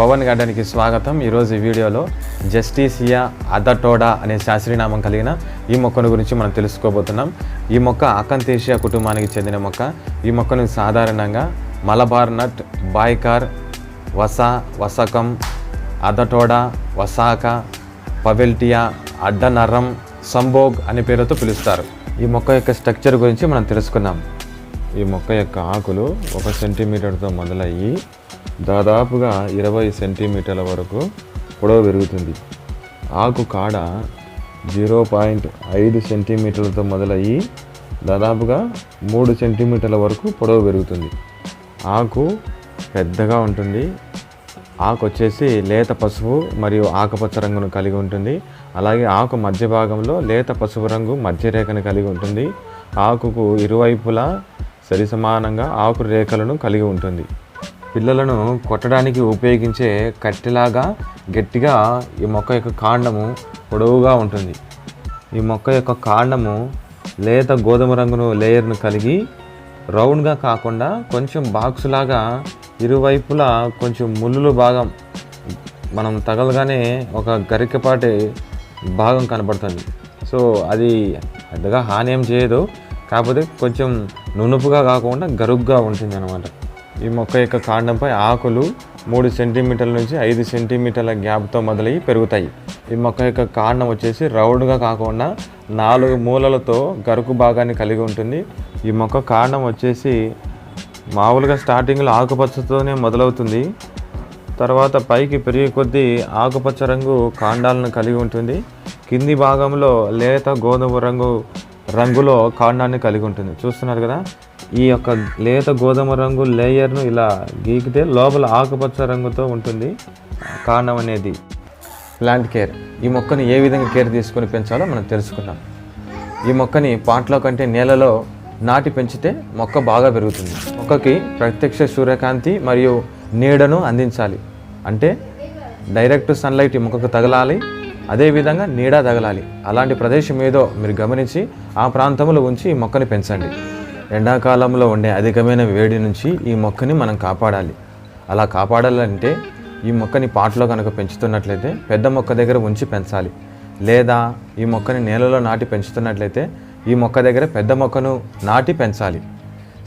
పవన్ గార్డెన్కి స్వాగతం. ఈరోజు ఈ వీడియోలో జస్టిసియా అదటోడా అనే శాస్త్రీనామం కలిగిన ఈ మొక్కను గురించి మనం తెలుసుకోబోతున్నాం. ఈ మొక్క అకంతేషియా కుటుంబానికి చెందిన మొక్క. ఈ మొక్కను సాధారణంగా మలబార్ నట్ బాయ్కార్ వస వసకం అదటోడా వసాక పవెల్టియా అడ్డనర్రం సంభోగ్ అనే పేరుతో పిలుస్తారు. ఈ మొక్క యొక్క స్ట్రక్చర్ గురించి మనం తెలుసుకుందాం. ఈ మొక్క యొక్క ఆకులు ఒక సెంటీమీటర్తో మొదలయ్యి దాదాపుగా ఇరవై సెంటీమీటర్ల వరకు పొడవు పెరుగుతుంది. ఆకు కాడ జీరో పాయింట్ ఐదు సెంటీమీటర్లతో మొదలయ్యి దాదాపుగా మూడు సెంటీమీటర్ల వరకు పొడవు పెరుగుతుంది. ఆకు పెద్దగా ఉంటుంది. ఆకు వచ్చేసి లేత పసుపు మరియు ఆకుపచ్చ రంగును కలిగి ఉంటుంది. అలాగే ఆకు మధ్య భాగంలో లేత పసుపు రంగు మధ్య రేఖను కలిగి ఉంటుంది. ఆకుకు ఇరువైపులా సరిసమానంగా ఆకు రేఖలను కలిగి ఉంటుంది. పిల్లలను కొట్టడానికి ఉపయోగించే కట్టెలాగా గట్టిగా ఈ మొక్క యొక్క కాండము పొడవుగా ఉంటుంది. ఈ మొక్క యొక్క కాండము లేత గోధుమ రంగును లేయర్ను కలిగి రౌండ్గా కాకుండా కొంచెం బాక్స్ లాగా ఇరువైపులా కొంచెం ముళ్ళు భాగం మనం తగలగానే ఒక గరికపాటి భాగం కనబడుతుంది. సో అది పెద్దగా హాని ఏం చేయదు. కాకపోతే కొంచెం నునుపుగా కాకుండా గరుగ్గా ఉంటుంది అనమాట ఈ మొక్క యొక్క కాండంపై ఆకులు మూడు సెంటీమీటర్ల నుంచి ఐదు సెంటీమీటర్ల గ్యాప్తో మొదలయ్యి పెరుగుతాయి. ఈ మొక్క యొక్క కాండం వచ్చేసి రౌండ్గా కాకుండా నాలుగు మూలలతో గరుకు భాగాన్ని కలిగి ఉంటుంది. ఈ మొక్క కాండం వచ్చేసి మామూలుగా స్టార్టింగ్లో ఆకుపచ్చతోనే మొదలవుతుంది. తర్వాత పైకి పెరిగే కొద్దీ ఆకుపచ్చ రంగు కాండాలను కలిగి ఉంటుంది. కింది భాగంలో లేత గోధుమ రంగు రంగులో కాండాన్ని కలిగి ఉంటుంది. చూస్తున్నారు కదా? ఈ యొక్క లేత గోధుమ రంగు లేయర్ను ఇలా గీకితే లోపల ఆకుపచ్చ రంగుతో ఉంటుంది. కారణం అనేది ప్లాంట్ కేర్ ఈ మొక్కని ఏ విధంగా కేర్ తీసుకొని పెంచాలో మనం తెలుసుకున్నాం ఈ మొక్కని పాట్లో కంటే నేలలో నాటి పెంచితే మొక్క బాగా పెరుగుతుంది. మొక్కకి ప్రత్యక్ష సూర్యకాంతి మరియు నీడను అందించాలి. అంటే డైరెక్ట్ సన్లైట్ ఈ మొక్కకు తగలాలి. అదేవిధంగా నీడ తగలాలి. అలాంటి ప్రదేశం ఏదో మీరు గమనించి ఆ ప్రాంతంలో ఉంచి ఈ మొక్కని పెంచండి. ఎండాకాలంలో ఉండే అధికమైన వేడి నుంచి ఈ మొక్కని మనం కాపాడాలి. అలా కాపాడాలంటే ఈ మొక్కని పాట్లో కనుక పెంచుతున్నట్లయితే పెద్ద మొక్క దగ్గర ఉంచి పెంచాలి. లేదా ఈ మొక్కని నేలలో నాటి పెంచుతున్నట్లయితే ఈ మొక్క దగ్గర పెద్ద మొక్కను నాటి పెంచాలి.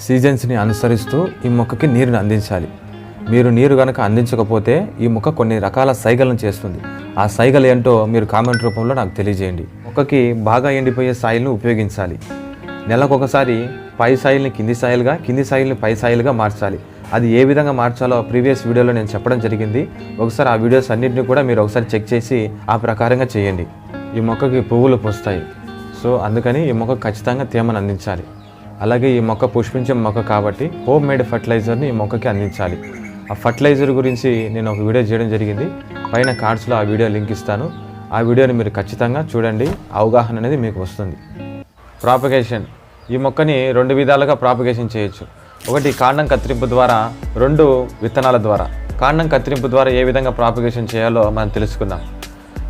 సీజన్స్ని అనుసరిస్తూ ఈ మొక్కకి నీరుని అందించాలి. మీరు నీరు కనుక అందించకపోతే ఈ మొక్క కొన్ని రకాల సైగలను చేస్తుంది. ఆ సైగలు ఏంటో మీరు కామెంట్ రూపంలో నాకు తెలియజేయండి. మొక్కకి బాగా ఎండిపోయే సాయిల్ను ఉపయోగించాలి. నెలకొకసారి పై సాయిల్ని కింది సాయిల్గా కింది సాయిల్ని పై సాయిల్గా మార్చాలి. అది ఏ విధంగా మార్చాలో ప్రీవియస్ వీడియోలో నేను చెప్పడం జరిగింది. ఒకసారి ఆ వీడియోస్ అన్నింటినీ కూడా మీరు ఒకసారి చెక్ చేసి ఆ ప్రకారంగా చేయండి. ఈ మొక్కకి పువ్వులు పూస్తాయి. సో అందుకని ఈ మొక్క ఖచ్చితంగా తేమను అందించాలి. అలాగే ఈ మొక్క పుష్పించే మొక్క కాబట్టి హోమ్ మేడ్ ఫర్టిలైజర్ని ఈ మొక్కకి అందించాలి. ఆ ఫర్టిలైజర్ గురించి నేను ఒక వీడియో చేయడం జరిగింది. పైన కార్డ్స్లో ఆ వీడియో లింక్ ఇస్తాను. ఆ వీడియోని మీరు ఖచ్చితంగా చూడండి. అవగాహన అనేది మీకు వస్తుంది. ప్రాపగేషన్. ఈ మొక్కని రెండు విధాలుగా ప్రాపగేషన్ చేయొచ్చు. ఒకటి కాండం కత్తిరింపు ద్వారా రెండు విత్తనాల ద్వారా. కాండం కత్తిరింపు ద్వారా ఏ విధంగా ప్రాపగేషన్ చేయాలో మనం తెలుసుకుందాం.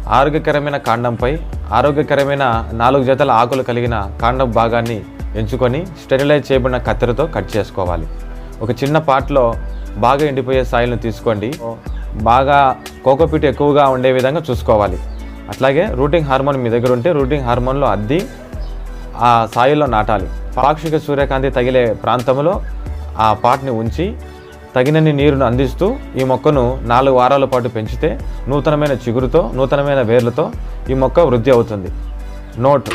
ఆరోగ్యకరమైన కాండంపై ఆరోగ్యకరమైన నాలుగు జతల ఆకులు కలిగిన కాండం భాగాన్ని ఎంచుకొని స్టెరిలైజ్ చేయబడిన కత్తెరతో కట్ చేసుకోవాలి. ఒక చిన్న పాట్లో బాగా ఎండిపోయే సాయిల్ను తీసుకోండి. బాగా కోకోపీట్ ఎక్కువగా ఉండే విధంగా చూసుకోవాలి. అట్లాగే రూటింగ్ హార్మోన్ మీ దగ్గర ఉంటే రూటింగ్ హార్మోన్లో అద్ది ఆ సాయిల్లో నాటాలి. పాక్షిక సూర్యకాంతి తగిలే ప్రాంతంలో ఆ పాట్ని ఉంచి తగినన్ని నీరును అందిస్తూ ఈ మొక్కను నాలుగు వారాల పాటు పెంచితే నూతనమైన చిగురుతో నూతనమైన వేర్లతో ఈ మొక్క వృద్ధి అవుతుంది. నోట్.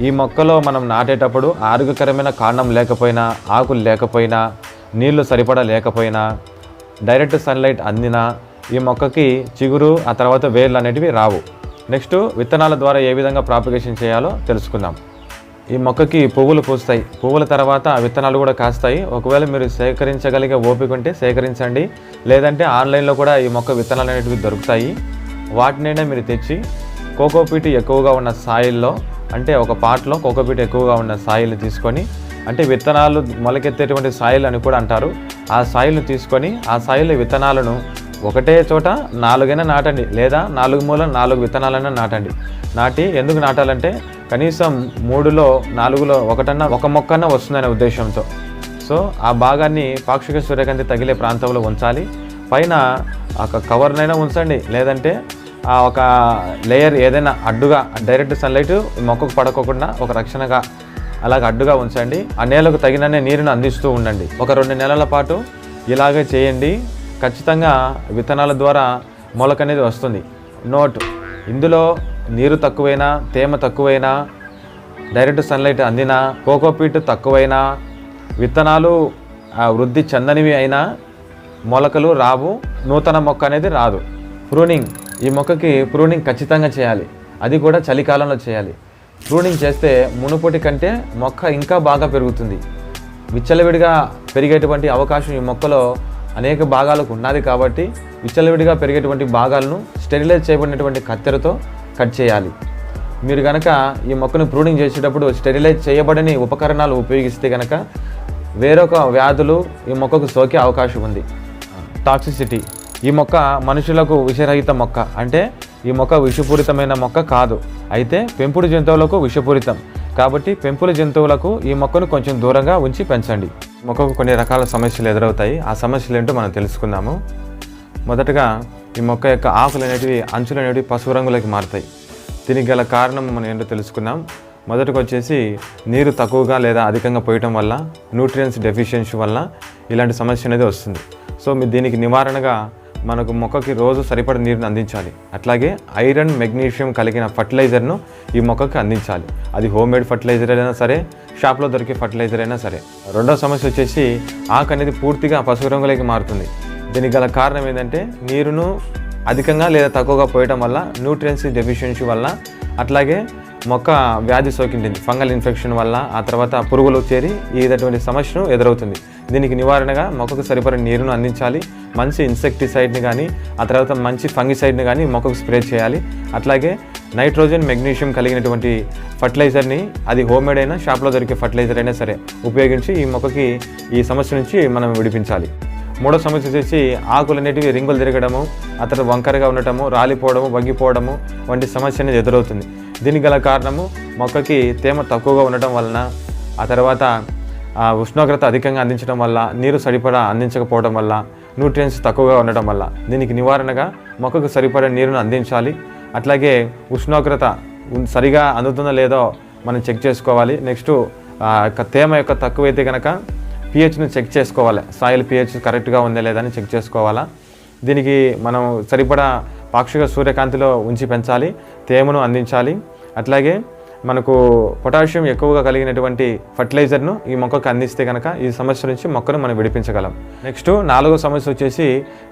ఈ మొక్కలో మనం నాటేటప్పుడు ఆరోగ్యకరమైన కాండం లేకపోయినా ఆకులు లేకపోయినా నీళ్ళు సరిపడా లేకపోయినా డైరెక్ట్ సన్లైట్ అందినా ఈ మొక్కకి చిగురు ఆ తర్వాత వేర్లు అనేటివి రావు. నెక్స్ట్ విత్తనాల ద్వారా ఏ విధంగా ప్రాపగేషన్ చేయాలో తెలుసుకుందాం. ఈ మొక్కకి పువ్వులు పూస్తాయి. పువ్వుల తర్వాత విత్తనాలు కూడా కాస్తాయి. ఒకవేళ మీరు సేకరించగలిగే ఓపిక ఉంటే సేకరించండి. లేదంటే ఆన్లైన్లో కూడా ఈ మొక్క విత్తనాలు అనేటివి దొరుకుతాయి. వాటినైనా మీరు తెచ్చి కోకోపీట్ ఎక్కువగా ఉన్న సాయిల్లో అంటే ఒక పాట్లో కోకోపీట్ ఎక్కువగా ఉన్న సాయిల్ని తీసుకొని అంటే విత్తనాలు మొలకెత్తేటువంటి సాయిల్ అని కూడా అంటారు. ఆ సాయిల్ని తీసుకొని ఆ సాయిల్ విత్తనాలను ఒకటే చోట నాలుగైనా నాటండి. లేదా నాలుగు మూల నాలుగు విత్తనాలైనా నాటండి. నాటి ఎందుకు నాటాలంటే కనీసం మూడులో నాలుగులో ఒకటన్నా ఒక మొక్కన్నా వస్తుందనే ఉద్దేశంతో. సో ఆ భాగాన్ని పాక్షిక సూర్యకాంతి తగిలే ప్రాంతంలో ఉంచాలి. పైన ఒక కవర్నైనా ఉంచండి. లేదంటే ఆ ఒక లేయర్ ఏదైనా అడ్డుగా డైరెక్ట్ సన్లైట్ మొక్కకు పడకోకుండా ఒక రక్షణగా అలాగ అడ్డుగా ఉంచండి. ఆ నేలకు తగిననే నీరును అందిస్తూ ఉండండి. ఒక రెండు నెలల పాటు ఇలాగే చేయండి. ఖచ్చితంగా విత్తనాల ద్వారా మొలక అనేది వస్తుంది. నోట్. ఇందులో నీరు తక్కువైనా తేమ తక్కువైనా డైరెక్ట్ సన్లైట్ అందినా కోకోపీట్ తక్కువైనా విత్తనాలు ఆ, వృద్ధి చెందనివి అయినా మొలకలు రావు నూతన మొక్క అనేది రాదు. ప్రూనింగ్ ఈ మొక్కకి ప్రూనింగ్ ఖచ్చితంగా చేయాలి. అది కూడా చలికాలంలో చేయాలి. ప్రూనింగ్ చేస్తే మునుపటి కంటే మొక్క ఇంకా బాగా పెరుగుతుంది. విచ్చలవిడిగా పెరిగేటువంటి అవకాశం ఈ మొక్కలో అనేక భాగాలకు ఉన్నది కాబట్టి విచ్చలవిడిగా పెరిగేటువంటి భాగాలను స్టెరిలైజ్ చేయబడినటువంటి కత్తెరతో కట్ చేయాలి. మీరు కనుక ఈ మొక్కను ప్రూనింగ్ చేసేటప్పుడు స్టెరిలైజ్ చేయబడని ఉపకరణాలు ఉపయోగిస్తే కనుక వేరొక వ్యాధులు ఈ మొక్కకు సోకే అవకాశం ఉంది. టాక్సిసిటీ. ఈ మొక్క మనుషులకు విషరహిత మొక్క. అంటే ఈ మొక్క విషపూరితమైన మొక్క కాదు. అయితే పెంపుడు జంతువులకు విషపూరితం. కాబట్టి పెంపుడు జంతువులకు ఈ మొక్కను కొంచెం దూరంగా ఉంచి పెంచండి. మొక్కకు కొన్ని రకాల సమస్యలు ఎదురవుతాయి. ఆ సమస్యలు ఏంటో మనం తెలుసుకుందాము. మొదటగా ఈ మొక్క యొక్క ఆకులు అనేటివి అంచులు అనేటివి పసుపు రంగులోకి మారుతాయి. దీనికి గల కారణం మనం ఏంటో తెలుసుకుందాం. మొదటికి వచ్చేసి నీరు తక్కువగా లేదా అధికంగా పోయటం వల్ల న్యూట్రియన్స్ డెఫిషియన్సీ వల్ల ఇలాంటి సమస్య అనేది వస్తుంది. సో మీ దీనికి నివారణగా మనకు మొక్కకి రోజు సరిపడ నీరుని అందించాలి. అట్లాగే ఐరన్ మెగ్నీషియం కలిగిన ఫర్టిలైజర్ను ఈ మొక్కకి అందించాలి. అది హోమ్ మేడ్ ఫర్టిలైజర్ అయినా సరే షాప్లో దొరికే ఫర్టిలైజర్ అయినా సరే. రెండో సమస్య వచ్చేసి ఆకు అనేది పూర్తిగా పసుపు రంగులోకి మారుతుంది. దీనికి గల కారణం ఏంటంటే నీరును అధికంగా లేదా తక్కువగా పోయటం వల్ల న్యూట్రియన్స్ డెఫిషియన్సీ వల్ల అట్లాగే మొక్క వ్యాధి సోకింటుంది ఫంగల్ ఇన్ఫెక్షన్ వల్ల ఆ తర్వాత పురుగులు చేరి ఇదటువంటి సమస్యను ఎదురవుతుంది. దీనికి నివారణగా మొక్కకు సరిపడే నీరును అందించాలి మంచి ఇన్సెక్టిసైడ్ని కానీ ఆ తర్వాత మంచి ఫంగిసైడ్ని కానీ మొక్కకు స్ప్రే చేయాలి. అట్లాగే నైట్రోజన్ మెగ్నీషియం కలిగినటువంటి ఫర్టిలైజర్ని అది హోమ్మేడ్ అయినా షాప్లో దొరికే ఫర్టిలైజర్ అయినా సరే ఉపయోగించి ఈ మొక్కకి ఈ సమస్య నుంచి మనం విడిపించాలి. మూడో సమస్య వచ్చేసి ఆకులు అనేటివి రింగులు తిరగడము అతను వంకరగా ఉండటము రాలిపోవడము వంగిపోవడము వంటి సమస్య అనేది ఎదురవుతుంది. దీనికి గల కారణము మొక్కకి తేమ తక్కువగా ఉండటం వలన ఆ తర్వాత ఉష్ణోగ్రత అధికంగా అందించడం వల్ల నీరు సరిపడా అందించకపోవడం వల్ల న్యూట్రియన్స్ తక్కువగా ఉండటం వల్ల దీనికి నివారణగా మొక్కకు సరిపడే నీరును అందించాలి. అట్లాగే ఉష్ణోగ్రత సరిగా అందుతుందో లేదో మనం చెక్ చేసుకోవాలి. నెక్స్ట్ యొక్క తేమ యొక్క తక్కువైతే కనుక పిహెచ్ను చెక్ చేసుకోవాలి. సాయిల్ పిహెచ్ కరెక్ట్గా ఉందా లేదా అని చెక్ చేసుకోవాలా? దీనికి మనం సరిపడా పాక్షిక సూర్యకాంతిలో ఉంచి పెంచాలి తేమను అందించాలి. అట్లాగే మనకు పొటాషియం ఎక్కువగా కలిగినటువంటి ఫర్టిలైజర్ను ఈ మొక్కకు అందిస్తే కనుక ఈ సమస్య నుంచి మొక్కను మనం విడిపించగలం. నెక్స్ట్ నాలుగో సమస్య వచ్చేసి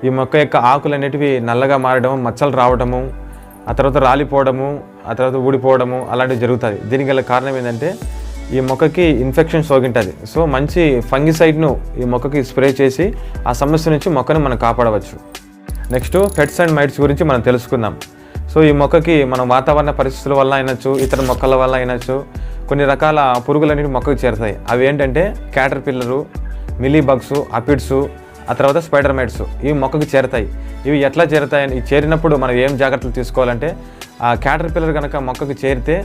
ఈ మొక్క యొక్క ఆకులు అనేటివి నల్లగా మారడం మచ్చలు రావడము ఆ తర్వాత రాలిపోవడము ఆ తర్వాత ఊడిపోవడము అలాంటివి జరుగుతుంది దీనికి గల కారణం ఏంటంటే ఈ మొక్కకి ఇన్ఫెక్షన్ సోకింటుంది. సో మంచి ఫంగిసైడ్ను ఈ మొక్కకి స్ప్రే చేసి ఆ సమస్య నుంచి మొక్కను మనం కాపాడవచ్చు. నెక్స్ట్ పెట్స్ అండ్ మైట్స్ గురించి మనం తెలుసుకుందాం. సో ఈ మొక్కకి మనం వాతావరణ పరిస్థితుల వల్ల అయినచ్చు ఇతర మొక్కల వల్ల అయినచ్చు కొన్ని రకాల పురుగులు అనేవి మొక్కకు చేరుతాయి. అవి ఏంటంటే caterpillar mealy bugs aphids ఆ తర్వాత స్పైడర్ మైట్స్ ఇవి మొక్కకు చేరుతాయి. ఇవి ఎట్లా చేరతాయని చేరినప్పుడు మనం ఏం జాగ్రత్తలు తీసుకోవాలంటే ఆ క్యాటర్ పిల్లర్ కనుక మొక్కకు చేరితే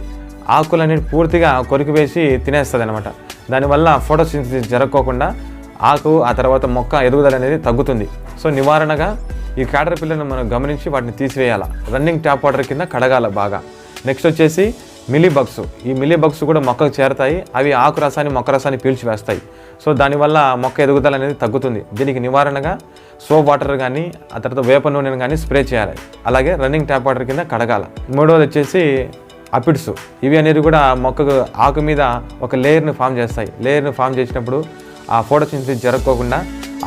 ఆకులన్నీ పూర్తిగా కొరికి వేసి తినేస్తుంది అనమాట దానివల్ల ఫోటోసింథసిస్ జరగకోకుండా ఆకు ఆ తర్వాత మొక్క ఎదుగుదల అనేది తగ్గుతుంది. సో నివారణగా ఈ క్యాటర్ పిల్లలను మనం గమనించి వాటిని తీసివేయాలి. రన్నింగ్ ట్యాప్ వాటర్ కింద కడగాల బాగా. నెక్స్ట్ వచ్చేసి మిలీ బగ్స్. ఈ మిలీ బగ్స్ కూడా మొక్కకు చేరతాయి. అవి ఆకు రసాన్ని మొక్క రసాన్ని పీల్చి వేస్తాయి. సో దానివల్ల మొక్క ఎదుగుదల అనేది తగ్గుతుంది. దీనికి నివారణగా సోప్ వాటర్ కానీ ఆ తర్వాత వేప నూనెను కానీ స్ప్రే చేయాలి. అలాగే రన్నింగ్ ట్యాప్ వాటర్ కింద కడగాల. మూడవది వచ్చేసి అపిడ్స్ ఇవి అనేది కూడా మొక్కకు ఆకు మీద ఒక లేయర్ని ఫామ్ చేస్తాయి. లేయర్ని ఫామ్ చేసినప్పుడు ఆ ఫోటోసింథసిస్ జరగకోకుండా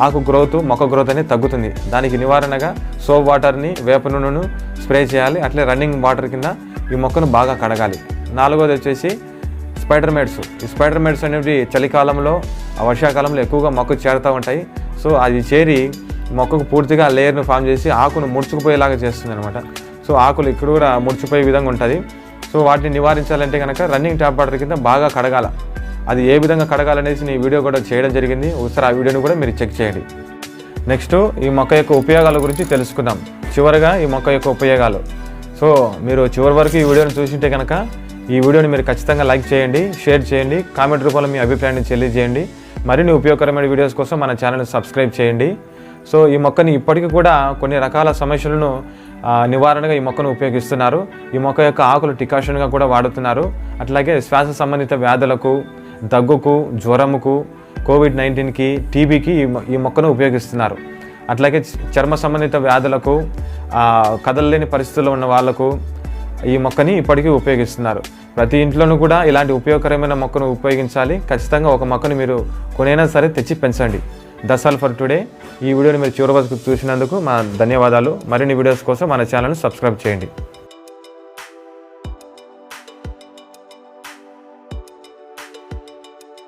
ఆకు గ్రోత్ మొక్క గ్రోత్ అనేది తగ్గుతుంది. దానికి నివారణగా సోప్ వాటర్ని వేప నూనెను స్ప్రే చేయాలి. అట్లే రన్నింగ్ వాటర్ కింద ఈ మొక్కను బాగా కడగాలి. నాలుగోది వచ్చేసి స్పైడర్ మెడ్స్ ఈ స్పైడర్ మెడ్స్ అనేవి చలికాలంలో వర్షాకాలంలో ఎక్కువగా మొక్కకు చేరుతూ ఉంటాయి. సో అది చేరి మొక్కకు పూర్తిగా లేయర్ను ఫామ్ చేసి ఆకును ముడుచుకుపోయేలాగా చేస్తుంది అనమాట సో ఆకులు ఇక్కడ కూడా ముడిచిపోయే విధంగా ఉంటుంది. సో వాటిని నివారించాలంటే కనుక రన్నింగ్ ట్యాప్ వాటర్ కింద బాగా కడగాల. అది ఏ విధంగా కడగాలనేసి నీ వీడియో కూడా చేయడం జరిగింది. ఒకసారి ఆ వీడియోని కూడా మీరు చెక్ చేయండి. నెక్స్ట్ ఈ మొక్క యొక్క ఉపయోగాల గురించి తెలుసుకుందాం. చివరగా ఈ మొక్క యొక్క ఉపయోగాలు. సో మీరు చివరి వరకు ఈ వీడియోని చూసింటే కనుక ఈ వీడియోని మీరు ఖచ్చితంగా లైక్ చేయండి షేర్ చేయండి కామెంట్ రూపంలో మీ అభిప్రాయాన్ని తెలియజేయండి. మరిన్ని ఉపయోగకరమైన వీడియోస్ కోసం మన ఛానల్ని సబ్స్క్రైబ్ చేయండి. సో ఈ మొక్కని ఇప్పటికీ కూడా కొన్ని రకాల సమస్యలను నివారణగా ఈ మొక్కను ఉపయోగిస్తున్నారు. ఈ మొక్క యొక్క ఆకులు టికాషన్గా కూడా వాడుతున్నారు. అట్లాగే శ్వాస సంబంధిత వ్యాధులకు దగ్గుకు జ్వరముకు కోవిడ్ నైన్టీన్కి టీబీకి ఈ ఈ మొక్కను ఉపయోగిస్తున్నారు. అట్లాగే చర్మ సంబంధిత వ్యాధులకు కదలలేని పరిస్థితుల్లో ఉన్న వాళ్ళకు ఈ మొక్కని ఇప్పటికీ ఉపయోగిస్తున్నారు. ప్రతి ఇంట్లోనూ కూడా ఇలాంటి ఉపయోగకరమైన మొక్కను ఉపయోగించాలి. ఖచ్చితంగా ఒక మొక్కను మీరు కొనైనా సరే తెచ్చి పెంచండి. దస్ ఆల్ ఫర్ టుడే ఈ వీడియోని మీరు చివరి వరకు చూసినందుకు మా ధన్యవాదాలు. మరిన్ని వీడియోస్ కోసం మన ఛానల్ని సబ్స్క్రైబ్ చేయండి.